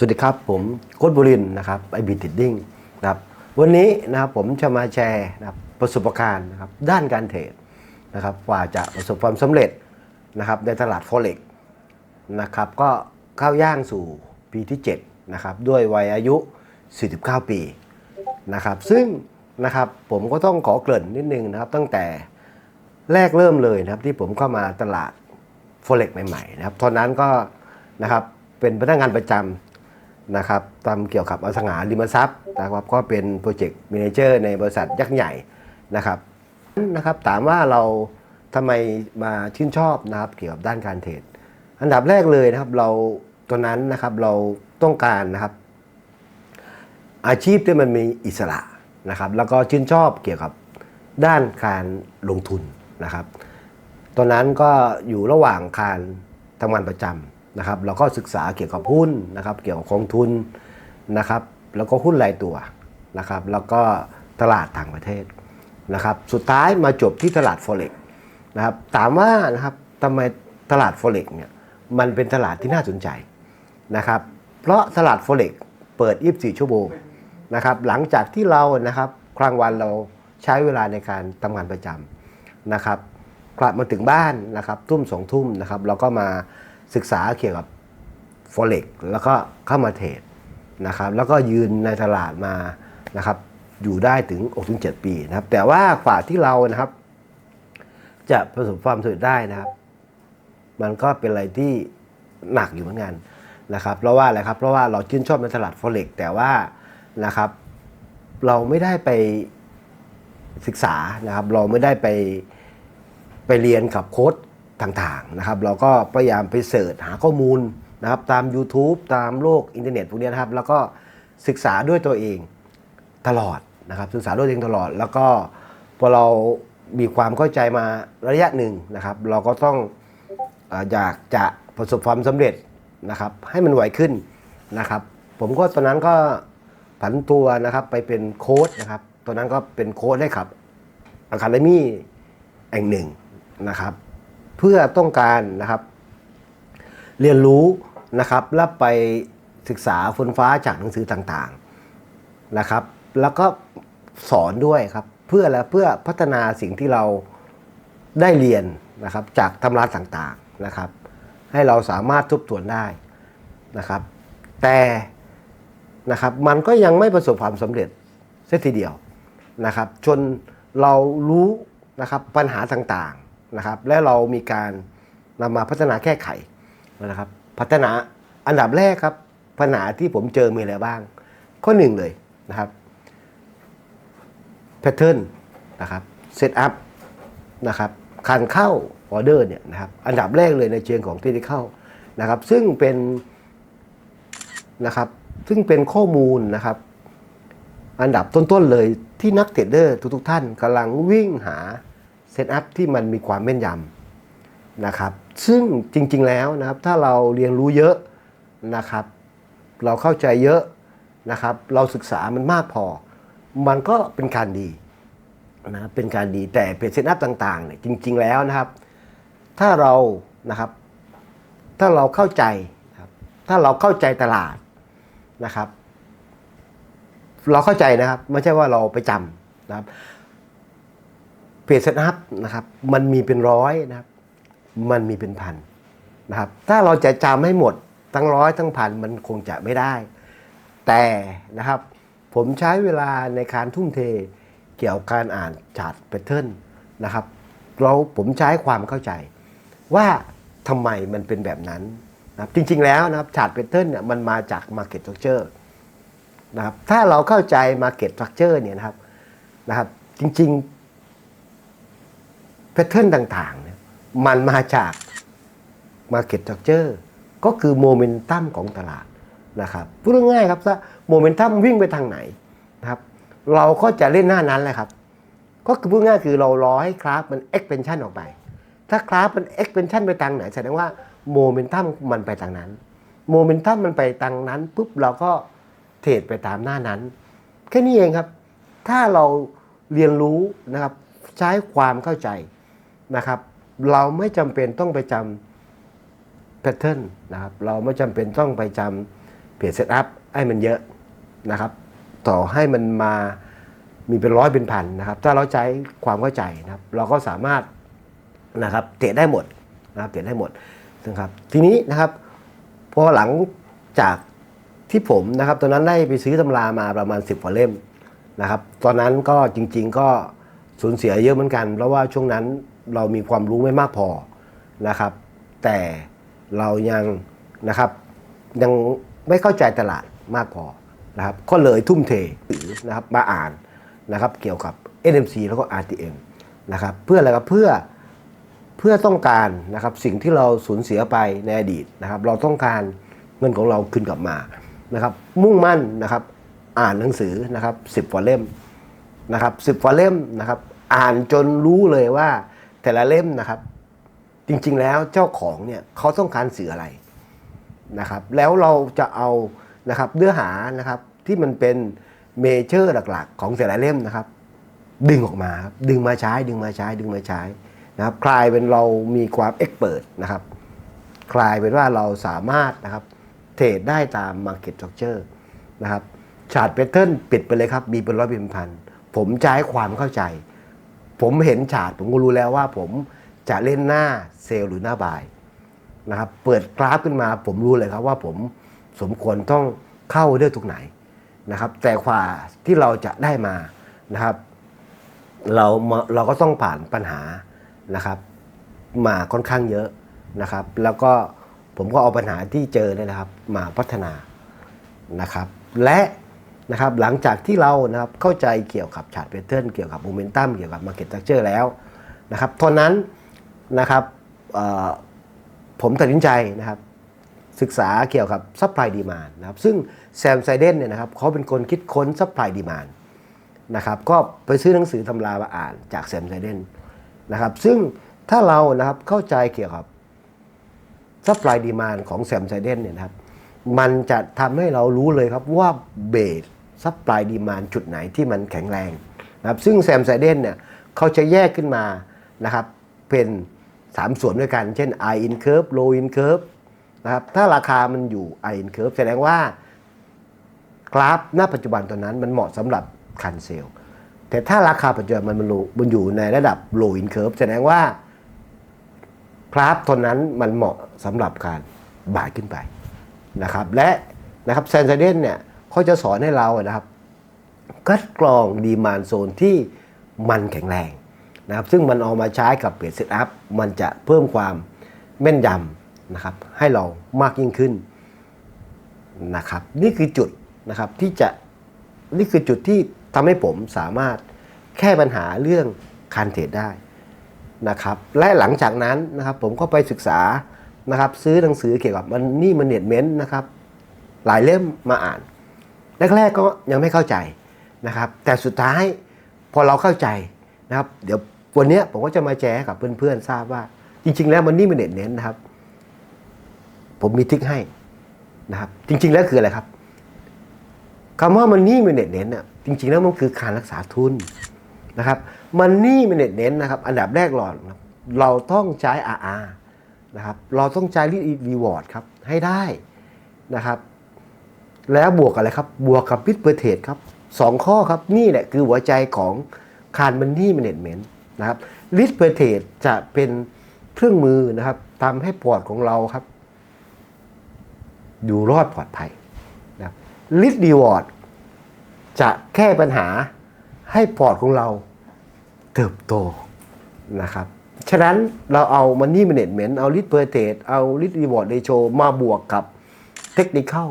สวัสดีครับ ผมโค้ดบุรินนะครับไอบีติดดิ้งนะครับวันนี้นะครับผมจะมาแชร์นะครับประสบการณ์นะครับด้านการเทรดนะครับกว่าจะประสบความสำเร็จนะครับในตลาด Forex นะครับก็เข้าย่างสู่ปีที่7นะครับด้วยวัยอายุ 49 ปีนะครับซึ่งนะครับผมก็ต้องขอเกริ่นนิดนึงนะครับตั้งแต่แรกเริ่มเลยนะครับที่ผมเข้ามาตลาด Forex ใหม่ๆนะครับตอนนั้นก็นะครับเป็นพนักงานประจำ นะครับทำเกี่ยวกับอสังหาริมทรัพย์นะครับก็เป็นโปรเจกต์ม a เนเจอร์ในบริษัทยักษ์ใหญ่นะครับนะครับถามว่าเราทำไมมาชื่นชอบนะครับเกี่ยวกับด้านการเทรดอันดับแรกเลยนะครับเราตอนนั้นนะครับเราต้องการนะครับ อาชีพที่มันมีอิสระนะครับแล้วก็ชื่นชอบเกี่ยวกับด้านการลงทุนนะครับ ตอนนั้นก็อยู่ระหว่างการทำงานประจำ นะครับเราก็ศึกษาเกี่ยวกับหุ้นนะครับ เกี่ยวกับกองทุนนะครับ แล้วก็หุ้นรายตัวนะครับ แล้วก็ตลาดต่างประเทศนะครับ สุดท้ายมาจบที่ตลาด Forex นะครับถามว่านะครับทำไมตลาด Forex เนี่ยมันเป็นตลาดที่น่าสนใจนะครับ เพราะตลาด Forex เปิด 24 ชั่วโมงนะครับ หลังจากที่เรานะครับกลางวันเราใช้เวลาในการทำงานประจำนะครับกลับมาถึงบ้านนะครับทุ่มสองทุ่มนะครับเราก็มา ศึกษาเกี่ยวกับ forex แล้วก็เข้ามาเทรดนะครับแล้วก็ยืนในตลาดมานะครับอยู่ได้ถึง6-7ปีนะครับ แต่ว่ากว่าที่เรานะครับ จะประสบความสำเร็จได้นะครับ มันก็เป็นอะไรที่หนักอยู่เหมือนกันนะครับ เพราะว่าอะไรครับเพราะว่าเราชื่นชอบในตลาด forex แต่ว่านะครับ เราไม่ได้ไปศึกษานะครับ เราไม่ได้ไปไปเรียนกับโค้ด ต่างๆนะครับเราก็พยายามไปเสิร์ชหาข้อมูลนะครับตาม YouTube ตามโลกอินเทอร์เน็ตพวกนี้นะครับ แล้วก็ศึกษาด้วยตัวเองตลอดนะครับศึกษาด้วยตัวเองตลอด แล้วก็พอเรามีความเข้าใจมาระยะหนึ่งนะครับ เราก็ต้องอยากจะประสบความสำเร็จนะครับ ให้มันไวขึ้นนะครับ ผมก็ตอนนั้นก็ผันตัวนะครับไปเป็นโค้ดนะครับตอนนั้นก็เป็นโค้ดให้กับอะคาเดมี่แห่งหนึ่งนะครับ เพื่อต้องการนะครับ เรียนรู้นะครับแล้วไปศึกษาฝนฟ้าจากหนังสือต่างๆนะครับ แล้วก็สอนด้วยครับ เพื่ออะไรเพื่อพัฒนาสิ่งที่เราได้เรียนนะครับ จากตำราต่างๆนะครับ ให้เราสามารถทบทวนได้นะครับ แต่นะครับมันก็ยังไม่ประสบความสำเร็จเสียทีเดียวนะครับ จนเรารู้นะครับปัญหาต่างๆ นะครับ และเรามีการนำมาพัฒนาแก้ไขนะครับ พัฒนาอันดับแรกครับปัญหาที่ผมเจอมีอะไรบ้าง ข้อหนึ่งเลยนะครับแพทเทิร์นนะครับเซตอัพนะครับการเข้าออเดอร์เนี่ยนะครับอันดับแรกเลยในเชิงของเทคนิคนะครับซึ่งเป็นนะครับซึ่งเป็นข้อมูลนะครับ อันดับต้นๆเลยที่นักเทรดเดอร์ทุกๆท่านกำลังวิ่งหา ซตอัพที่มันมีความแม่นยำนะครับ ซึ่งจริงๆแล้วนะครับถ้าเราเรียนรู้เยอะนะครับ เราเข้าใจเยอะนะครับ เราศึกษามันมากพอ มันก็เป็นการดีนะเป็นการดีแต่เพจเซตอัพต่างๆเนี่ยจริง ๆแล้วนะครับ ถ้าเรานะครับ ถ้าเราเข้าใจครับถ้าเราเข้าใจตลาดนะครับ เราเข้าใจนะครับ ไม่ใช่ว่าเราไปจำนะครับ เพจเซตอัพนะครับมันมีเป็นร้อยนะครับ มันมีเป็นพันนะครับ ถ้าเราจะจำให้หมดทั้งร้อยทั้งพันมันคงจะไม่ได้ แต่นะครับผมใช้เวลาในการทุ่มเทเกี่ยวกับการอ่านชาร์ตแพทเทิร์นนะครับ เราผมใช้ความเข้าใจ ว่าทำไมมันเป็นแบบนั้นนะครับจริงๆแล้วนะครับชาร์ตแพทเทิร์นเนี่ยมันมาจาก Market Structure นะครับถ้าเราเข้าใจ Market Structure เนี่ยนะครับนะครับจริงๆ พทเทิร์นต่างๆเนี่ยมันมาจาก Market Structure ก็คือโมเมนตัมของตลาดนะครับพูดง่ายๆครับถ้าโมเมนตัมวิ่งไปทางไหนนะครับเราก็จะเล่นหน้านั้นแหละครับ ก็คือพูดง่ายคือเรารอให้คราฟมัน expansion ออกไป ถ้าคราฟมัน expansion ไปทางไหนแสดงว่าโมเมนตัมมันไปทางนั้นโมเมนตัมมันไปทางนั้นปุ๊บเราก็เทรดไปตามหน้านั้น แค่นี้เองครับ ถ้าเราเรียนรู้นะครับ ใช้ความเข้าใจ นะครับ เราไม่จำเป็นต้องไปจำแพทเทิร์นนะครับ เราไม่จำเป็นต้องไปจเพจเซตอัพให้มันเยอะนะครับ ต่อให้มันมามีเป็นร้อยเป็นพันนะครับ ถ้าเราใช้ความเข้าใจนะครับ เราก็สามารถนะครับเทรดได้หมดนะครับเทรดได้หมดนะครับ ทีนี้นะครับพอหลังจากที่ผมนะครับ ตอนนั้นได้ไปซื้อตำรามาประมาณ 10กว่าเล่มนะครับ ตอนนั้นก็จริง ๆ ก็สูญเสียเยอะเหมือนกัน เพราะว่าช่วงนั้น เรามีความรู้ไม่มากพอนะครับ แต่เรายังนะครับยังไม่เข้าใจตลาดมากพอนะครับก็เลยทุ่มเทนะครับมาอ่านนะครับเกี่ยวกับ NMC แล้วก็ RTM นะครับเพื่ออะไรครับเพื่อเพื่อต้องการนะครับสิ่งที่เราสูญเสียไปในอดีตนะครับ เราต้องการเงินของเราคืนกลับมานะครับ มุ่งมั่นนะครับ อ่านหนังสือนะครับสิบกว่าเล่มนะครับสิบกว่าเล่มนะครับ อ่านจนรู้เลยว่า แต่ละเล่มนะครับ จริงๆแล้วเจ้าของเนี่ยเขาต้องการสื่ออะไรนะครับ แล้วเราจะเอานะครับเนื้อหานะครับที่มันเป็นเมเจอร์หลักๆ ของแต่ละเล่มนะครับ ดึงออกมาครับดึงมาใช้ดึงมาใช้ดึงมาใช้นะครับกลายเป็นเรามีความเอ็กเปิดนะครับกลายเป็นว่าเราสามารถนะครับเทรดได้ตาม Market Structure นะครับชาร์ตแพทเทิร์นปิดไปเลยครับ มีเป็นร้อยเป็นพัน ผมจะให้ความเข้าใจ ผมเห็นชาร์ตผมก็รู้แล้วว่า ผมจะเล่นหน้าเซลล์หรือหน้าบายนะครับเปิดกราฟขึ้นมา ผมรู้เลยครับว่าผมสมควรต้องเข้าเลือกตรงไหนนะครับ แต่กว่าที่เราจะได้มานะครับ เรามาเราก็ต้องผ่านปัญหานะครับ มาค่อนข้างเยอะนะครับ แล้วก็ผมก็เอาปัญหาที่เจอเนี่ยนะครับ มาพัฒนานะครับ และ นะครับหลังจากที่เรานะครับเข้าใจเกี่ยวกับชาร์ตแพทเทิร์นเกี่ยวกับโมเมนตัมเกี่ยวกับมาร์เก็ต s ั u เจอร์แล้วนะครับตอนนั้นนะครับผมตัดสินใจนะครับศึกษาเกี่ยวกับซัพพลายดีมานนะครับซึ่งแซมไซเดนเนี่ยนะครับเขาเป็นคนคิดค้นซัพพลายดีมานนะครับก็ไปซื้อหนังสือตำรามาอ่านจากแซมไซเดนนะครับซึ่งถ้าเรานะครับเข้าใจเกี่ยวกับซัพพลายดีมานของแซมไซเดนเนี่ยนะครับมันจะทำให้เรารู้เลยครับว่าเบส ซัพพลายดีมานจุดไหนที่มันแข็งแรงนะครับซึ่งแซมไซเดนเนี่ยเขาจะแยกขึ้นมานะครับเป็น 3 ส่วนด้วยกัน เช่น I in curve low in curve นะครับถ้าราคามันอยู่ I in curve แสดงว่ากราฟหน้าปัจจุบันตอนนั้นมันเหมาะสำหรับคันเซลแต่ถ้าราคาปัจจุบันมันมันอยู่ในระดับ low in curve แสดงว่ากราฟตอนนั้นมันเหมาะสำหรับการบ่ายขึ้นไปนะครับและนะครับแซนเซเดนเนี่ย เขาจะสอนให้เรานะครับคัดกรองดีมานโซนที่มันแข็งแรงนะครับ ซึ่งมันเอามาใช้กับเปลี่ยนเซตอัพมันจะเพิ่มความแม่นยำนะครับ ให้เรามากยิ่งขึ้นนะครับ นี่คือจุดนะครับที่จะนี่คือจุดที่ทำให้ผมสามารถแก้ปัญหาเรื่องคันเทรดได้นะครับ และหลังจากนั้นนะครับผมก็ไปศึกษานะครับ ซื้อหนังสือเกี่ยวกับมันนี่มันเน็ตเมนต์นะครับ หลายเล่มมาอ่าน แรกๆก็ยังไม่เข้าใจนะครับ แต่สุดท้ายพอเราเข้าใจนะครับ เดี๋ยววันนี้ผมก็จะมาแชร์กับเพื่อนๆทราบว่า จริง ๆ แล้วมันนี่มันเน็ตเน้นนะครับ ผมมีทิกให้นะครับ จริง ๆ แล้วคืออะไรครับคำว่ามันนี่มันเน็ตเน้นน่ะจริง ๆ แล้วมันคือการรักษาทุนนะครับมันนี่มันเน็ตเน้นนะครับ อันดับแรกหลอนครับเราต้องใช้ RR นะครับ เราต้องใช้รีวอร์ดครับให้ได้นะครับ แล้วบวกอะไรครับ บวกกับพิทเปอร์เทสครับสองข้อครับนี่แหละคือหัวใจของคารมันนี่แมเนจเมนต์นะครับลิทเปอร์เทสจะเป็นเครื่องมือนะครับทำให้พอร์ตของเราครับ อยู่รอดปลอดภัยนะครับลิทดีวอร์ดจะแก้ปัญหาให้พอร์ตของเราเติบโตนะครับฉะนั้นเราเอามันนี่แมเนจเมนต์เอาลิทเปอร์เทสเอาลิทดีวอร์ดเรโชมาบวกกับเทคนิคเข้า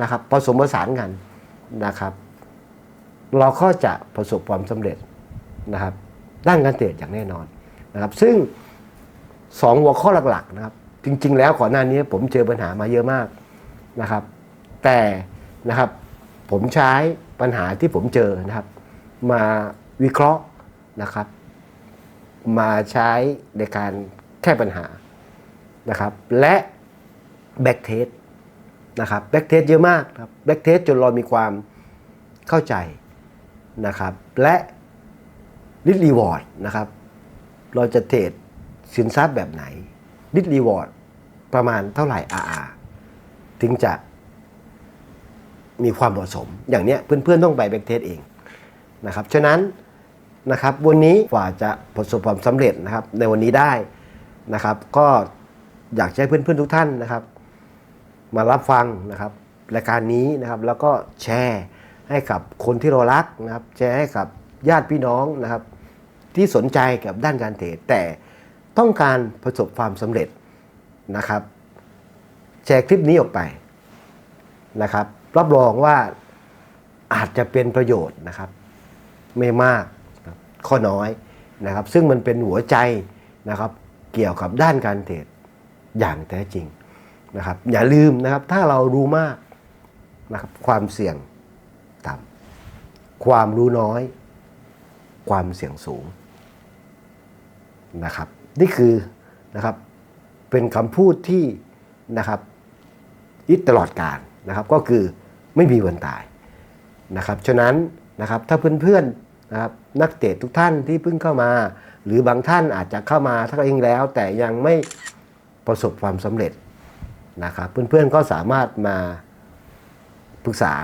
นะครับผสมผสานกันนะครับ เราก็จะประสบความสำเร็จนะครับ ด้านการเทรดอย่างแน่นอนนะครับ ซึ่งสองหัวข้อหลักๆนะครับ จริง ๆ แล้วก่อนหน้านี้ผมเจอปัญหามาเยอะมากนะครับ แต่นะครับผมใช้ปัญหาที่ผมเจอนะครับ มาวิเคราะห์นะครับ มาใช้ในการแก้ปัญหานะครับ และแบ็กเทส นะครับแบ็กเทสเยอะมากครับแบ็กเทสจนเรามีความเข้าใจนะครับ และลิทรีวอร์ดนะครับ เราจะเทรดสินทรัพย์แบบไหนลิทรีวอร์ดประมาณเท่าไหร่ RR ถึงจะมีความเหมาะสม อย่างเนี้ยเพื่อนๆต้องไปแบ็กเทสเองนะครับ ฉะนั้นนะครับวันนี้กว่าจะประสบความสำเร็จนะครับในวันนี้ได้นะครับ ก็อยากให้เพื่อนๆทุกท่านนะครับ มารับฟังนะครับรายการนี้นะครับแล้วก็แชร์ให้กับคนที่เรารักนะครับ แชร์ให้กับญาติพี่น้องนะครับ ที่สนใจกับด้านการเทรดแต่ต้องการประสบความสำเร็จนะครับ แชร์คลิปนี้ออกไปนะครับ รับรองว่าอาจจะเป็นประโยชน์นะครับ ไม่มากข้อน้อยนะครับ ซึ่งมันเป็นหัวใจนะครับ เกี่ยวกับด้านการเทรดอย่างแท้จริง นะครับอย่าลืมนะครับถ้าเรารู้มากนะครับความเสี่ยงต่ำความรู้น้อย ความเสี่ยงสูงนะครับนี่คือนะครับเป็นคำพูดที่นะครับยึดตลอดการนะครับก็คือไม่มีวันตายนะครับฉะนั้นนะครับถ้าเพื่อนๆนะครับนักเตะทุกท่านที่เพิ่งเข้ามา หรือบางท่านอาจจะเข้ามาทักเองแล้ว แต่ยังไม่ประสบความสำเร็จ นะครับเพื่อนๆก็สามารถมาปรึกษา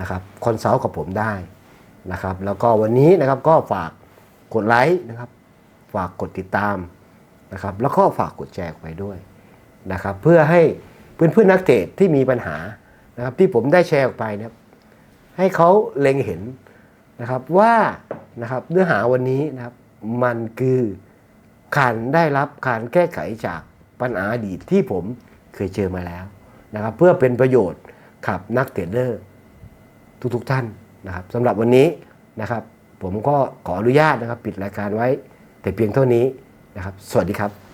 นะครับคอนซัลท์กับผมได้นะครับ แล้วก็วันนี้นะครับก็ฝากกดไลค์นะครับฝากกดติดตามนะครับ แล้วก็ฝากกดแชร์ไว้ด้วยนะครับ เพื่อให้เพื่อนๆนักเตะที่มีปัญหานะครับ ที่ผมได้แชร์ออกไปนะครับให้เขาเล็งเห็นนะครับว่านะครับเนื้อหาวันนี้นะครับมันคือการได้รับการแก้ไขจากปัญหาอดีตที่ผม เคยเจอมาแล้วนะครับเพื่อเป็นประโยชน์กับนักเทรดเดอร์ทุกๆทท่านนะครับสำหรับวันนี้นะครับ ผมก็ขออนุญาตนะครับ ปิดรายการไว้แต่เพียงเท่านี้นะครับ สวัสดีครับ